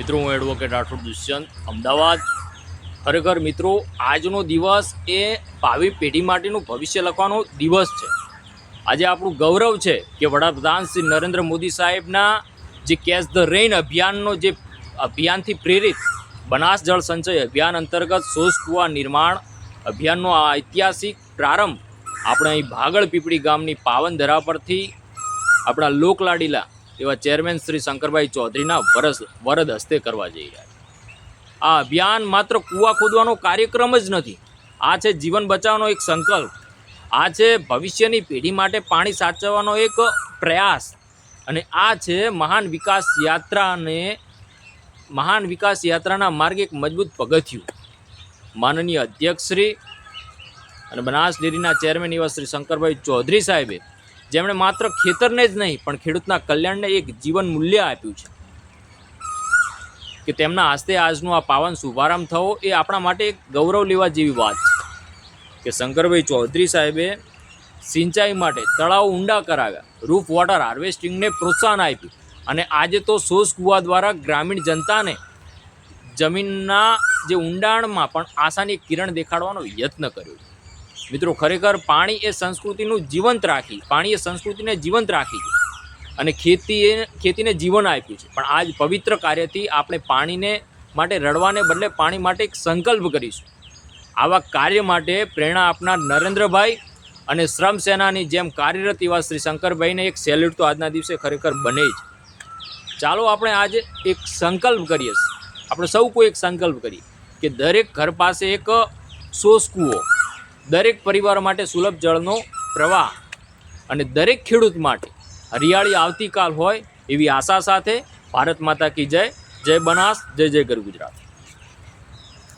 મિત્રો, હું એડવોકેટ રાઠોડ દુષ્યંત, અમદાવાદ. ખરેખર મિત્રો, આજનો દિવસ એ ભાવિ પેઢી માટેનું ભવિષ્ય લખવાનો દિવસ છે. આજે આપણું ગૌરવ છે કે વડાપ્રધાન શ્રી નરેન્દ્ર મોદી સાહેબના જે કેચ ધ રેઇન અભિયાનનો જે અભિયાનથી પ્રેરિત બનાસ જળ સંચય અભિયાન અંતર્ગત સોસ કુવા નિર્માણ અભિયાનનો આ ઐતિહાસિક પ્રારંભ આપણે અહીં ભાગળ પીપળી ગામની પાવન ધરા પરથી આપણા લોકલાડીલા એવા ચેરમેન શ્રી શંકરભાઈ ચૌધરીના વરસ વરદ હસ્તે કરવા જઈ રહ્યા છે. આ અભિયાન માત્ર કૂવા ખોદવાનો કાર્યક્રમ જ નથી. આ છે જીવન બચાવવાનો એક સંકલ્પ. આ છે ભવિષ્યની પેઢી માટે પાણી સાચવવાનો એક પ્રયાસ. અને આ છે મહાન વિકાસ યાત્રાને મહાન વિકાસ યાત્રાના માર્ગે એક મજબૂત પગથિયું. માનનીય અધ્યક્ષશ્રી અને બનાસ ડેરીના ચેરમેન એવા શ્રી શંકરભાઈ ચૌધરી સાહેબે જેમણે માત્ર ખેતરને જ નહીં, પણ ખેડૂતના કલ્યાણને એક જીવન મૂલ્ય આપ્યું છે. કે તેમના હસ્તે આજનો આ પાવન શુભારંભ થવો એ આપણા માટે એક ગૌરવ લેવા જેવી વાત છે. કે શંકરભાઈ ચૌધરી સાહેબે સિંચાઈ માટે તળાવ ઊંડા કરાવ્યા, રૂફ વોટર હાર્વેસ્ટિંગને પ્રોત્સાહન આપ્યું અને આજે તો સોસ કુવા દ્વારા ગ્રામીણ જનતાને જમીનના જે ઊંડાણમાં પણ આશાની કિરણ દેખાડવાનો યત્ન કર્યો. મિત્રો, ખરેખર પાણી એ સંસ્કૃતિનું જીવંત રાખી, પાણી એ સંસ્કૃતિને જીવંત રાખી છે અને ખેતીએ ખેતીને જીવન આપ્યું છે. પણ આજ પવિત્ર કાર્યથી આપણે પાણીને માટે, રડવાને બદલે પાણી માટે એક સંકલ્પ કરીશું. આવા કાર્ય માટે પ્રેરણા આપનાર નરેન્દ્રભાઈ અને શ્રમ સેનાની જેમ કાર્યરત એવા શ્રી શંકરભાઈને એક સેલ્યુટ તો આજના દિવસે ખરેખર બને જ. ચાલો આપણે આજે એક સંકલ્પ કરીએ. આપણે સૌ કોઈ એક સંકલ્પ કરીએ કે દરેક ઘર પાસે એક સોસ કૂવો દરેક પરિવાર માટે સુલભ જળનો પ્રવાહ અને દરેક ખેડૂત માટે હરિયાળી આવતીકાલ હોય એવી આશા સાથે ભારત માતા કી જય. જય બનાસ, જય જય ગર ગુજરાત.